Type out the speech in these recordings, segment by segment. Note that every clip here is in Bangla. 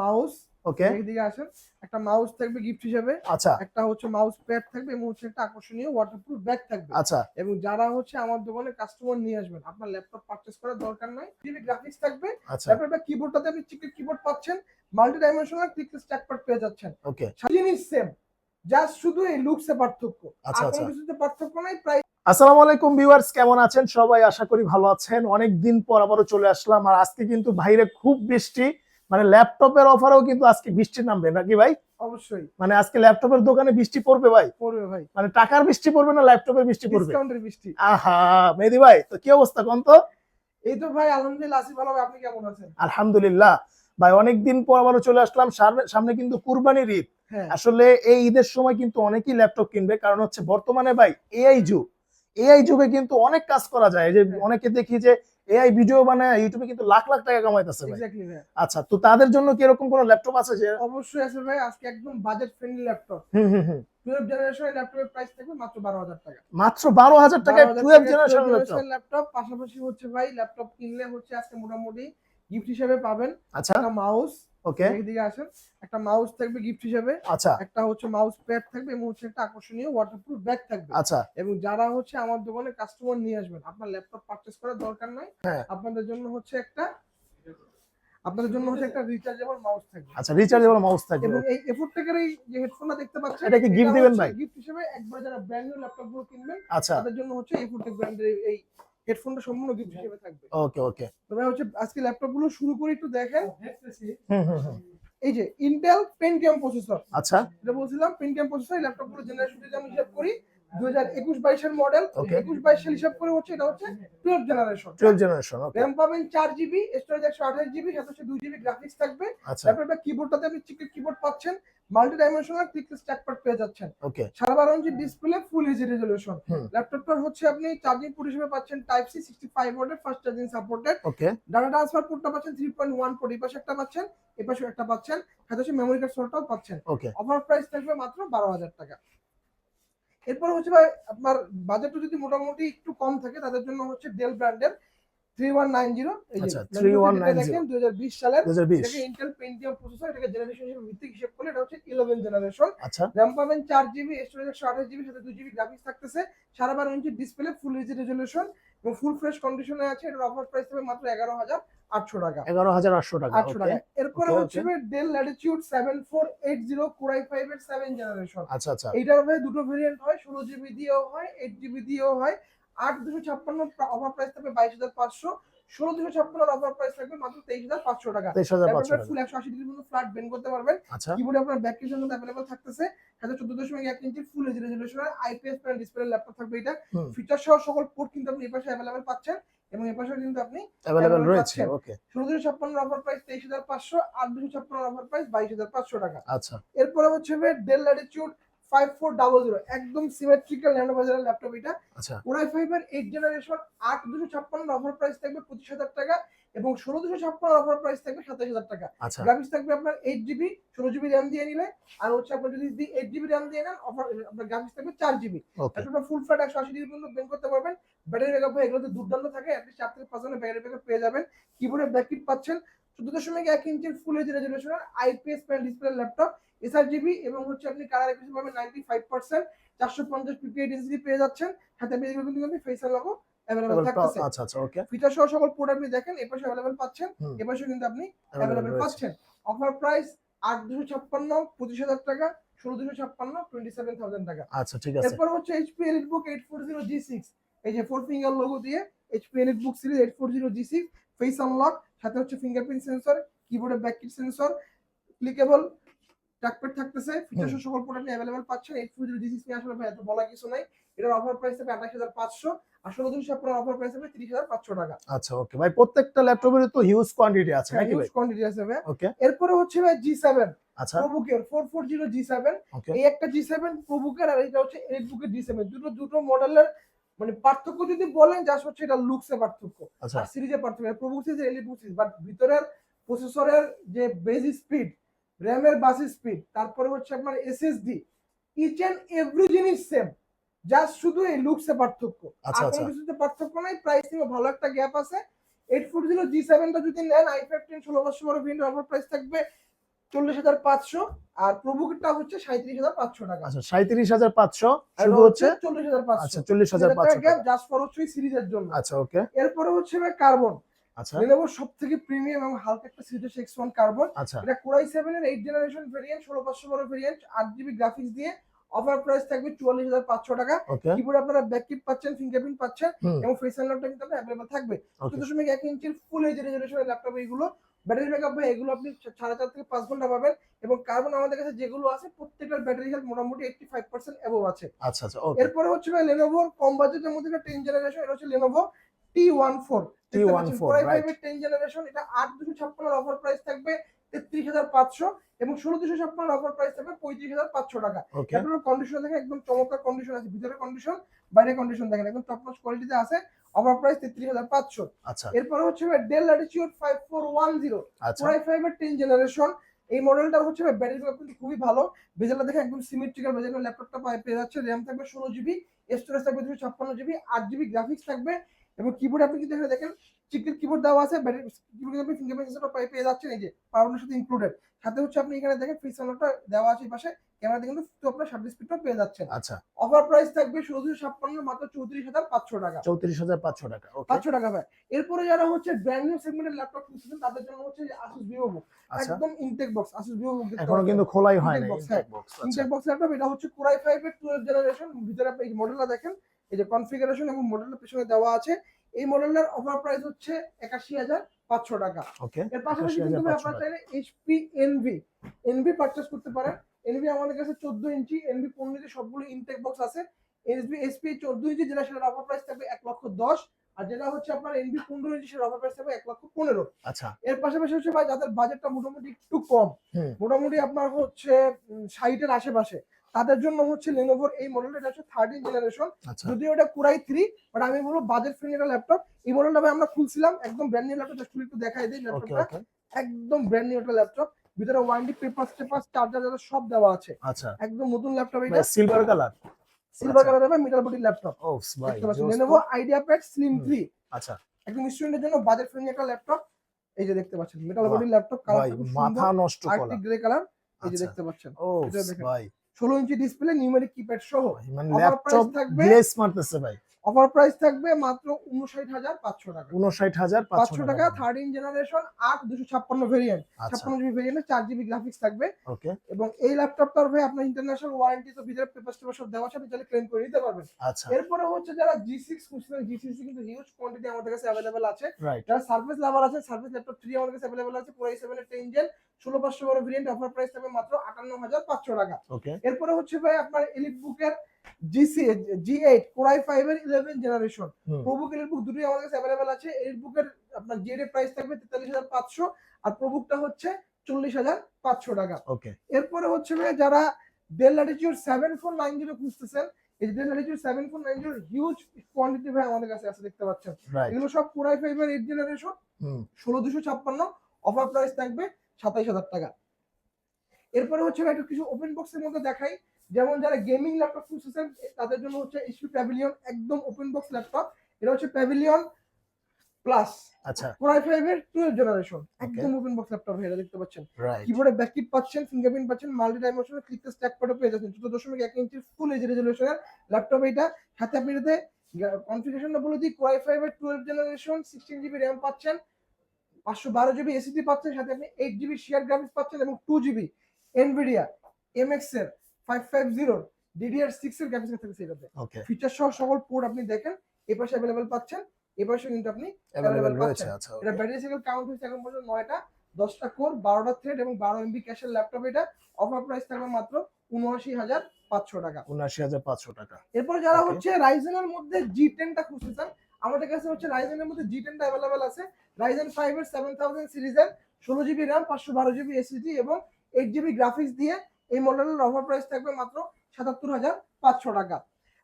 মাউস ওকে এদিকে আসেন। একটা মাউস থাকবে গিফট হিসেবে। আচ্ছা। একটা হচ্ছে মাউস প্যাড থাকবে এবং হচ্ছে একটা আকর্ষণীয় ওয়াটারপ্রুফ ব্যাগ থাকবে। আচ্ছা। এবং যারা হচ্ছে আমার দোকানে কাস্টমার নিয়ে আসবেন আপনার ল্যাপটপ পারচেজ করার দরকার নাই টিভি গ্রাফিক্স থাকবে। আচ্ছা। ল্যাপটপের কিবোর্ডটাতে আপনি চিকেন কিবোর্ড পাচ্ছেন মাল্টি ডাইমেনশনাল ক্লিকলেস ট্র্যাকপ্যাড পেয়ে যাচ্ছেন। ওকে জিনিস সেম জাস্ট শুধু এই লুকসে পার্থক্য। আচ্ছা, আচ্ছা। কিছুতে পার্থক্য নাই প্রাইস আসসালামু আলাইকুম ভিউয়ার্স কেমন আছেন? সবাই আশা করি ভালো আছেন। অনেক দিন পর আবারও চলে আসলাম। আর আজকে কিন্তু বাইরে খুব বৃষ্টি। মানে ল্যাপটপের অফারেও কিন্তু আজকে বৃষ্টি নামবে নাকি ভাই? অবশ্যই। মানে আজকে ল্যাপটপের দোকানে বৃষ্টি পড়বে ভাই? পড়বে ভাই। মানে টাকার বৃষ্টি পড়বে না ল্যাপটপের বৃষ্টি পড়বে? ডিসকাউন্টের বৃষ্টি। আহা মেহেদি ভাই তো কি অবস্থা কোন তো এই তো ভাই আলহামদুলিল্লাহ আসি ভালো আপনি কেমন আছেন? আলহামদুলিল্লাহ। ভাই অনেক দিন পর আবারও চলে আসলাম সামনে- সামনে কিন্তু কুরবানির ঈদ। হ্যাঁ। আসলে এই ঈদের সময় কিন্তু অনেকেই ল্যাপটপ কিনবে কারণ হচ্ছে বর্তমানে ভাই এআই যুগ। এআই যুগে কিন্তু অনেক কাজ করা যায়। যে হ্যাঁ। অনেকে দেখি যে এআই ভিডিও বানায় ইউটিউবে কিন্তু লাখ লাখ টাকা কামাইতেছে ভাই। আচ্ছা তো তাদের জন্য কি এরকম কোন ল্যাপটপ আছে যে অবশ্যই আছে ভাই আজকে একদম বাজেট ফ্রেন্ডলি ল্যাপটপ হুম হুম হুম। জেনারেশনের ল্যাপটপের প্রাইস থাকবে মাত্র বারো হাজার টাকা। মাত্র বারো হাজার টাকা টুয়েলভ জেনারেশন ল্যাপটপ পাশাপাশি হচ্ছে ভাই ল্যাপটপ কিনলে হচ্ছে আজকে মোটামুটি গিফট হিসেবে পাবেন। আচ্ছা। একটা মাউস ওকে এদিকে আসেন। একটা মাউস থাকবে গিফট হিসেবে। আচ্ছা। একটা হচ্ছে মাউস প্যাড থাকবে এবং হচ্ছে একটা আকর্ষণীয় ওয়াটারপ্রুফ ব্যাগ থাকবে। আচ্ছা। এবং যারা হচ্ছে আমার দোকানে কাস্টমার নিয়ে আসবেন আপনার ল্যাপটপ পারচেজ করার দরকার নাই। হ্যাঁ। আপনাদের জন্য হচ্ছে একটা আপনাদের জন্য হচ্ছে একটা রিচার্জেবল মাউস থাকবে। আচ্ছা রিচার্জেবল মাউস থাকবে। এবং এই এফোর্ট টেকের এই যে হেডফোনটা দেখতে পাচ্ছেন এটা কি gift দিবেন ভাই? গিফট হিসেবে একবার যারা ব্র্যান্ড নিউ ল্যাপটপগুলো কিনবেন আচ্ছা। তাদের জন্য হচ্ছে এফোর্ট ব্র্যান্ডের এই হেডফোনটা সম্পূর্ণ গিফট হিসেবে থাকবে। ওকে ওকে। তবে হচ্ছে আজকে ল্যাপটপগুলো শুরু করে একটু দেখেন। হুম হুম হুম। এই যে ইন্টেল পেন্টিয়াম প্রসেসর আচ্ছা। যেটা বলছিলাম পেন্টিয়াম প্রসেসর ল্যাপটপগুলো জেনারেশন যদি আমি হিসাব করি দুই হাজার একুশ বাইশের মডেল. একুশ বাইশ সাল হিসাব করে হচ্ছে এটা হচ্ছে twelve generation twelve generation okay RAM পাবেন চার জিবি স্টোরেজ একশো আঠাশ জিবি সাথে দুই জিবি গ্রাফিক্স থাকবে। আচ্ছা। ল্যাপটপের কিবোর্ডটাতে আপনি চিকেন কিবোর্ড পাচ্ছেন মাল্টি ডাইমেনশনাল ক্লিকলেস ট্র্যাকপ্যাড পেয়ে যাচ্ছেন। সাড়ে বারো inch display full HD resolution. ল্যাপটপটার হচ্ছে আপনি চার্জিং পোর্ট হিসেবে পাচ্ছেন টাইপ সি সিক্সটি ফাইভ ওয়াটের fast charging supported okay data transfer পোর্টটা পাচ্ছেন থ্রি পয়েন্ট ওয়ান পোর্ট এই পাশে একটা পাচ্ছেন এই পাশে একটা পাচ্ছেন। সাথে মেমোরি কার্ড স্লটটাও পাচ্ছেন। ওকে অফার প্রাইস থাকবে মাত্র বারো হাজার টাকা। এরপর হচ্ছে ভাই, আপনার বাজেটটা যদি মোটামুটি একটু কম থাকে, তাদের জন্য হচ্ছে ডেল ব্র্যান্ডের আচ্ছা, 3190 দেখেন দুই হাজার বিশ সালের দু হাজার ইন্টেল পেন্টিয়াম প্রসেসর এটাকে জেনারেশন হিসেবে ভিত্তিক হিসেব করলে এটা হচ্ছে ইলেভেন জেনারেশন আচ্ছা। র্যাম পাবেন চার জিবি স্টোরেজ একশো আঠাশ জিবি সাথে দুই জিবি গ্রাফিক্স থাকতেছে। সাড়ে বারো inch display full HD resolution এবং ফুল ফ্রেশ কন্ডিশনে আছে। এটার অফার প্রাইস হবে মাত্র এগারো হাজার আটশো টাকা। এগারো হাজার আটশো টাকা আটশো টাকা। এরপরে হচ্ছে Dell Latitude seven four eight zero core i five এর সেভেন জেনারেশন আচ্ছা আচ্ছা। এইটার দুটো ভেরিয়েন্ট হয় ষোলো জিবি দিয়েও হয় এইট জিবি দিয়েও হয়। আট দুশো ছাপ্পান্ন অফার প্রাইস থাকবে বাইশ হাজার পাঁচশো। ষোলো দুশো ছাপ্পান্ন অফার প্রাইস থাকবে মাত্র তেইশ হাজার পাঁচশো টাকা। তেইশ হাজার পাঁচশো ফুল একশো আশি ডিগ্রি পর্যন্ত ফ্ল্যাট বেন্ড করতে পারবেন। আচ্ছা। কিবোর্ডে আপনার ব্যাক মধ্যে অ্যাভেলেবল থাকতেছে। সাথে চোদ্দ দশমিক এক ইঞ্চি ফুল এইচ রেজলিউশনের আইপিএস প্যানেল ডিসপ্লে ল্যাপটপ থাকবে এটা। ফিচার সহ সকল পোর্ট কিন্তু আপনি এই পাশে অ্যাভেলেবল পাচ্ছেন এবং পাশে কিন্তু আপনি অ্যাভেলেবেল রয়েছে ওকে ষোলো দুশো ছাপ্পান্ন অফার প্রাইস তেইশ হাজার পাঁচশো আট দুশো ছাপ্পান্ন অফার প্রাইস বাইশ হাজার পাঁচশো টাকা। আচ্ছা। এরপরে হচ্ছে Dell Latitude five four double zero একদম সিমেট্রিক্যাল ন্যানো বাজারের ল্যাপটপ এটা। কোরাই ফাইভের এইট জেনারেশন আট দুশো ছাপ্পান্ন অফার প্রাইস থাকবে পঁচিশ হাজার টাকা। এবং ষোলো দুশো ছাপ্পান্ন অফার প্রাইস থাকবে সাতাশ হাজার টাকা। আচ্ছা। গ্রাফিক্স থাকবে আপনার এইট জিবি ষোলো জিবি র্যাম দিয়ে নিলে আর হচ্ছে আপনার যদি এইট জিবি র্যাম দিয়ে নেন অফার আপনার গ্রাফিক্স থাকবে চার জিবি একটা ফুল ফ্ল্যাট একশো আশি ডিগ্রি পর্যন্ত বের করতে পারবেন। ব্যাটারি ব্যাকআপ এগুলোতে দুর্দান্ত থাকে অ্যাটলিস্ট চার থেকে পাঁচ ঘণ্টা ব্যাটারি ব্যাকআপ পেয়ে যাবেন। কিবোর্ডে ব্যাককিট পাচ্ছেন। চোদ্দ দশমিক এক ইঞ্চির full H রেজলিউশনের IPS panel display laptop SR GB এবং হচ্ছে আপনি কালার একুশে পাবেন নাইনটি ফাইভ পার্সেন্ট চারশো পঞ্চাশ পিপিআই ডেন্সিটি পেয়ে যাচ্ছেন। সাথে পেয়ে কিন্তু ফেস লগো অ্যাভেলেবল থাকতেছে। আচ্ছা আচ্ছা ওকে ফিচার সহ সকল প্রোডাক্ট আপনি দেখেন এপাশে অ্যাভেলেবল পাচ্ছেন। এপাশে কিন্তু আপনি অ্যাভেলেবেল অ্যাভেলেবল পাচ্ছেন। অফার প্রাইস আট দুশো ছাপ্পান্ন পঁচিশ হাজার টাকা ষোলো দুশো ছাপ্পান্ন টোয়েন্টি সেভেন থাউজেন্ড টাকা। আচ্ছা ঠিক আছে। এরপর হচ্ছে HP EliteBook eight four zero G six এই যে ফোর ফিঙ্গার লোগো দিয়ে HP EliteBook series eight four zero G six face unlock সাথে হচ্ছে ফিঙ্গারপ্রিন্ট সেন্সর কিবোর্ডের ব্যাককিট সেন্সর ক্লিকেবল ট্র্যাকপ্যাড থাকতেছে ফিচার সকল প্রোডাক্ট অ্যাভেলেবল পাচ্ছেন। Eight four zero G six নিয়ে আসলে ভাই এত বলা কিছু নাই। এটার অফার প্রাইস হবে আঠাশ হাজার পাঁচশো। আর ষোলো দুশো আপনার অফার প্রাইস হবে তিরিশ হাজার পাঁচশো টাকা। আচ্ছা ওকে ভাই প্রত্যেকটা ল্যাপটপের তো হিউজ কোয়ান্টিটি আছে নাকি ভাই? কোয়ান্টিটি আছে ভাই। ওকে এরপরে হচ্ছে ভাই জি সেভেন আচ্ছা। প্রবুকের four four zero G seven okay এই একটা জি সেভেন প্রবুকের আর এটা হচ্ছে এইট বুকের জি সেভেন দুটো দুটো মডেলের মানে পার্থক্য যদি বলেন জাস্ট হচ্ছে এটা লুকসে পার্থক্য। আচ্ছা। আর সিরিজে পার্থক্য ProBook series Elite Book series but ভিতরের প্রসেসরের যে বেজ স্পিড র্যামের বাস স্পিড তারপরে হচ্ছে আপনার এসএসডি ইচ এন্ড এভরি জিনিস সেম জাস্ট শুধু এই লুকসে পার্থক্য। আচ্ছা, আর আচ্ছা। কোনো কিছুতে পার্থক্য নাই প্রাইস ভালো একটা গ্যাপ আছে। এইট ফোর জিরো জি সেভেনটা যদি নেন আই ফাইভ টেন ষোলো বছর বড় ভিন্ডের অফার প্রাইস থাকবে চল্লিশ হাজার পাঁচশো আর প্রবুকেরটা হচ্ছে সাঁত্রিশ হাজার পাঁচশো টাকা। আচ্ছা সাঁত্রিশ হাজার পাঁচশো শুধু হচ্ছে চল্লিশ হাজার পাঁচশো। আচ্ছা চল্লিশ হাজার পাঁচশো গ্যাপ। জাস্ট ফর হচ্ছে সিরিজের জন্য। আচ্ছা ওকে। এরপরে হচ্ছে কার্বন আচ্ছা। লেনোভোর সব থেকে প্রিমিয়াম এবং হালকা একটা সিরিজ এক্স ওয়ান কার্বন আচ্ছা। এটা কোরাই সেভেন এর এইট জেনারেশন ভেরিয়েন্ট ষোলো পাঁচশো বারো ভেরিয়েন্ট আট জিবি গ্রাফিক্স দিয়ে অফার প্রাইস থাকবে চুয়াল্লিশ হাজার পাঁচশো টাকা। কিবোর্ড আপনারা ব্যাক কিট পাচ্ছেন ফিঙ্গারপ্রিন্ট পাচ্ছেন এবং ফেস আনলকটা কিন্তু আপনার অ্যাভেলেবল থাকবে। ওকে দশমিক এক ইঞ্চির ফুল এইচ রেজলিউশনের ল্যাপটপ এইগুলো ব্যাটারি ব্যাকআপ ভাই এগুলো আপনি সাড়ে চার থেকে পাঁচ ঘণ্টা পাবেন এবং কার্বন আমাদের কাছে যেগুলো আছে প্রত্যেকটার ব্যাটারি হেলথ মোটামুটি এইটটি ফাইভ পার্সেন্ট অ্যাবভ আছে। আচ্ছা আচ্ছা এরপরে হচ্ছে ভাই লেনোভোর কম বাজেটের মধ্যে একটা টেন জেনারেশন এটা হচ্ছে Lenovo T one four T14, right. Ten generation এটা আট দুশো ছাপ্পান্ন অফার প্রাইস থাকবে তেত্রিশ হাজার পাঁচশো এবং ষোলো দুশো ছাপ্পান্ন অফার প্রাইস থাকবে পঁয়ত্রিশ হাজার পাঁচশো টাকা। আপনার কন্ডিশন দেখেন একদম চমৎকার কন্ডিশন আছে। ভিতরে কন্ডিশন বাইরে কন্ডিশন দেখেন একদম টপ নচ কোয়ালিটিতে আছে। অফার প্রাইস তেত্রিশ হাজার পাঁচশো। আচ্ছা। এরপরে হচ্ছে Dell Latitude five four one zero আচ্ছা। ফাইভ এর টেন জেনারেশন এই মডেলটার হচ্ছে ব্যাটারি ব্যাকআপ কিন্তু খুবই ভালো। বেজেলটা দেখে একদম সিমেট্রিক্যাল বেজেল ল্যাপটপটা পায়ে পেয়ে যাচ্ছে র্যাম থাকবে ষোলো জিবি স্টোরেজ থাকবে দুশো ছাপ্পান্ন জিবি আট জিবি গ্রাফিক্স থাকবে। এবং কিবোর্ড আপনি কিন্তু এখানে দেখেন চিকের কিবোর্ড দেওয়া আছে ব্যাটারি কিবোর্ড আপনি ফিঙ্গারপ্রিন্ট সেন্সরটা পায়ে পেয়ে যাচ্ছেন এই যে পাওয়ার সাথে ইনক্লুডেড সাথে হচ্ছে আপনি এখানে দেখেন ফ্রি সাউন্ডটা দেওয়া আছে পাশে ক্যামেরাতে কিন্তু তো আপনার শার্ট স্পিডটা পেয়ে যাচ্ছেন। আচ্ছা। অফার প্রাইস থাকবে দুশো ছাপ্পান্ন মাত্র চৌত্রিশ হাজার পাঁচশো টাকা। চৌত্রিশ হাজার পাঁচশো টাকা ওকে পাঁচশো টাকা ভাই। এরপরে যারা হচ্ছে ব্র্যান্ড নিউ সেগমেন্টের ল্যাপটপ খুঁজছেন তাদের জন্য হচ্ছে আসুস ভিভো বুক একদম intake box Asus Vivo Book এখনও কিন্তু খোলাই হয় না Intake box, হ্যাঁ। ইনটেক বক্স ল্যাপটপ এটা হচ্ছে কোরাই ফাইভ এর টুয়েলভ জেনারেশন ভিতরে আপনি এই মডেলটা দেখেন এই যে কনফিগারেশন এবং মডেলের পেছনে দেওয়া আছে এই মডেলের অফার প্রাইস হচ্ছে একাশি হাজার পাঁচশো টাকা। ওকে এর পাশাপাশি 81,500 কিন্তু আপনার চাইলে এইচপি এনভি এনভি পারচেস করতে পারেন। এনভি আমাদের কাছে চোদ্দ ইঞ্চি এনভি পনেরো ইঞ্চি সবগুলো ইনটেক বক্স আছে। এসবি এসপি চোদ্দ ইঞ্চি যেটা সেটার অফার প্রাইস থাকবে এক লক্ষ দশ। আর যেটা হচ্ছে আপনার এনভি পনেরো ইঞ্চি সেটার অফার প্রাইস থাকবে এক লক্ষ পনেরো। আচ্ছা। এর পাশাপাশি হচ্ছে ভাই যাদের বাজেটটা মোটামুটি একটু কম মোটামুটি আপনার হচ্ছে সাইটের আশেপাশে তাদের জন্য হচ্ছে লেনোভোর এই মডেলটা এটা হচ্ছে থার্টিন জেনারেশন আচ্ছা। যদিও এটা কুরাই থ্রি বাট আমি বলব বাজেট ফ্রেন্ডলি একটা ল্যাপটপ এই মডেলটা আমরা খুলছিলাম একদম ব্র্যান্ড নিউ ল্যাপটপ জাস্ট একটু দেখাই দিই ল্যাপটপটা একদম ব্র্যান্ড নিউ একটা ল্যাপটপ ভিতরে ওয়ারেন্টি পেপার টেপার চার্জার সব দেওয়া আছে। আচ্ছা। একদম নতুন ল্যাপটপ এটা সিলভার কালার সিলভার। কালার হবে মিটার বডি ল্যাপটপ ও ভাই Lenovo IdeaPad slim hmm. Three আচ্ছা। একদম স্টুডেন্টের জন্য বাজেট ফ্রেন্ডলি একটা ল্যাপটপ এই যে দেখতে পাচ্ছেন মেটাল বডি ল্যাপটপ কালার মাথা নষ্ট করা। গ্রে কালার এই যে আচ্ছা। দেখতে পাচ্ছেন। ও ভাই। ষোলো ইঞ্চি ডিসপ্লে নিউমেরিক কিপ্যাড সহ। মানে ল্যাপটপ থাকবে- স্মার্ট মারতেছে ভাই। অফার প্রাইস থাকবে মাত্র উনষাট হাজার পাঁচশো টাকা। উনষাট হাজার পাঁচশো টাকা থার্টিন জেনারেশন আট দুশো ছাপ্পান্ন ভেরিয়েন্ট আচ্ছা। ছাপ্পান্ন জিবি ভেরিয়েন্টে চার জিবি গ্রাফিক্স থাকবে। ওকে এবং এই ল্যাপটপটার ভাই আপনার ইন্টারন্যাশনাল ওয়ারেন্টি তো ভিতরে পেপার টেপার সব দেওয়া আছে আপনি চাইলে ক্লেম করে নিতে পারবেন। আচ্ছা। এরপরে হচ্ছে যারা জি সিক্স খুঁজছেন জি সিক্স কিন্তু হিউজ কোয়ান্টিটি আমাদের কাছে অ্যাভেলেবেল আছে। যারা সার্ভিস লাভার আছে সার্ভিস ল্যাপটপ থ্রি আমাদের কাছে অ্যাভেলেবেল আছে পুরো সেভেন এর টেন জেন ষোলো পাঁচশো বারো ভেরিয়েন্ট অফার প্রাইস থাকবে মাত্র আটান্ন হাজার পাঁচশো টাকা। ওকে এরপরে হচ্ছে ভাই আপনার এলিট বুকের G G eight core i five এর ইলেভেন জেনারেশন প্রবুক দুটোই আমাদের কাছে অ্যাভেলেবেল আছে। আপনার প্রাইস থাকবে তেতাল্লিশ হাজার পাঁচশো আর প্রবুকটা হচ্ছে চল্লিশ হাজার পাঁচশো টাকা। ওকে এরপরে হচ্ছে যারা Dell Latitude seven four nine zero খুঁজতেছেন এই Dell Latitude seven four nine zero huge quantity ভাই আমাদের কাছে আছে দেখতে পাচ্ছেন। এগুলো সব কোরাই ফাইভ এর এইট জেনারেশন ষোলো দুশো ছাপ্পান্ন অফার প্রাইস থাকবে সাতাইশ হাজার টাকা। এরপরে হচ্ছে একটু কিছু ওপেন বক্সের মধ্যে দেখাই। যেমন যারা গেমিং ল্যাপটপ খুঁজতেছেন তাদের জন্য হচ্ছে এইচপি প্যাভিলিয়ন একদম ওপেন বক্স ল্যাপটপ এটা হচ্ছে প্যাভিলিয়ন প্লাস আচ্ছা। কোরাই ফাইভ এর টুয়েলভ জেনারেশন একদম ওপেন বক্স ল্যাপটপ এটা দেখতে পাচ্ছেন। কিবোর্ডে ব্যাককিট পাচ্ছেন ফিঙ্গারপ্রিন্ট পাচ্ছেন মাল্টি ডাইমেনশনাল ক্লিক স্ট্যাক প্যাডও পেয়ে যাচ্ছেন। চোদ্দ দশমিক এক ইঞ্চির ফুল এইচ রেজলিউশনের ল্যাপটপ এটা সাথে আপনি এটাতে কনফিগারেশনটা বলে দিই কোরাই ফাইভ এর twelve generation sixteen GB RAM পাচ্ছেন পাঁচশো বারো জিবি এসিডি পাচ্ছেন সাথে আপনি এইট জিবি শেয়ার গ্রাফিক্স পাচ্ছেন এবং টু জিবি এনভিডিয়া এমএক্স এর five five zero DDR six এর গ্রাফিক্স থাকছে এটাতে ফিচার সহ সকল পোর্ট আপনি দেখেন এই পাশে অ্যাভেলেবেল পাচ্ছেন এই পাশে কিন্তু আপনি অ্যাভেলেবল রয়েছে। আচ্ছা এটা ব্যাটারি সাইকেল কাউন্ট হয়েছে এখন পর্যন্ত নয়টা দশটা কোর বারোটা থ্রেড এবং বারো এমবি ক্যাশের ল্যাপটপ এটা। অফার প্রাইস থাকবে মাত্র উনআশি হাজার পাঁচশো টাকা। উনআশি হাজার পাঁচশো টাকা। এরপর যারা. হচ্ছে রাইজেনের মধ্যে জি টেনটা খুঁজতেছেন আমাদের কাছে হচ্ছে রাইজেনের মধ্যে জি টেনটা অ্যাভেলেবেল আছে। রাইজেন ফাইভ এর সেভেন থাউজেন্ড সিরিজের ষোলো জিবি র্যাম পাঁচশো বারো জিবি এসএসডি এবং এইট জিবি গ্রাফিক্স দিয়ে এই মডেলের অফার প্রাইস থাকবে মাত্র সাতাত্তর হাজার পাঁচশো টাকা।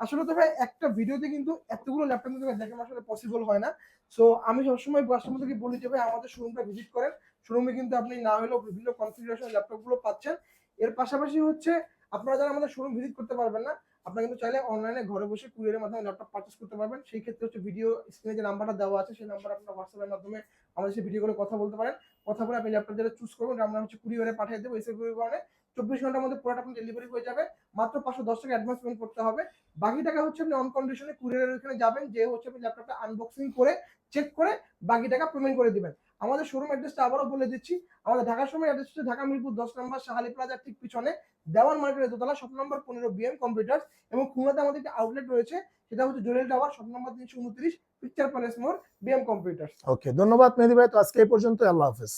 আসলে তো ভাই, একটা ভিডিওতে কিন্তু এতগুলো ল্যাপটপ কিন্তু দেখানো আসলে পসিবল হয় না। সো আমি সবসময় কাস্টমারদেরকে বলি যে ভাই, আমাদের শোরুমটা ভিজিট করেন। শোরুমে কিন্তু আপনি না হলেও বিভিন্ন কনফিগারেশন ল্যাপটপগুলো পাচ্ছেন। এর পাশাপাশি হচ্ছে, আপনারা যারা আমাদের শোরুম ভিজিট করতে পারবেন না, আপনারা কিন্তু চাইলে অনলাইনে ঘরে বসে কুরিয়ারের মাধ্যমে ল্যাপটপ পারচেস করতে পারবেন। সেই ক্ষেত্রে হচ্ছে ভিডিও স্ক্রিনে যে নাম্বারটা দেওয়া আছে, সেই নাম্বার আপনারা হোয়াটসঅ্যাপের মাধ্যমে আমাদের সেই ভিডিও করে কথা বলতে পারেন। কথা বলে আপনি ল্যাপটপ যেটা চুজ করবেন আমরা হচ্ছে কুরিয়ারে পাঠিয়ে দেবো, এসে পরিবহনে চব্বিশ ঘণ্টার মধ্যে পুরোটা আপনি ডেলিভারি হয়ে যাবে। মাত্র পাঁচশো দশ টাকা অ্যাডভান্স পেমেন্ট করতে হবে। বাকি টাকা হচ্ছে আপনি অন কন্ডিশনে কুরিয়ারের যাবেন যে হচ্ছে আপনি ল্যাপটপটা আনবক্সিং করে চেক করে বাকি টাকা পেমেন্ট করে দিবেন। আমাদের শোরুম অ্যাড্রেসটা আবারও বলে দিচ্ছি। আমাদের ঢাকা শোরুমের অ্যাড্রেস হচ্ছে ঢাকা মিরপুর দশ নম্বর শাহালি প্লাজার ঠিক পিছনে। দেওয়ান মার্কেটের দোতলা শপ নম্বর পনেরো বিএম কম্পিউটার্স এবং খুলনাতে আমাদের একটা আউটলেট রয়েছে। সেটা হচ্ছে জোরেল টাওয়ার শপ নম্বর তিনশো উনত্রিশ পিকচার প্যালেস মোড় বিএম কম্পিউটার্স ওকে ধন্যবাদ মেহেদি ভাই। তো আজকে এই পর্যন্ত আল্লাহ হাফেজ।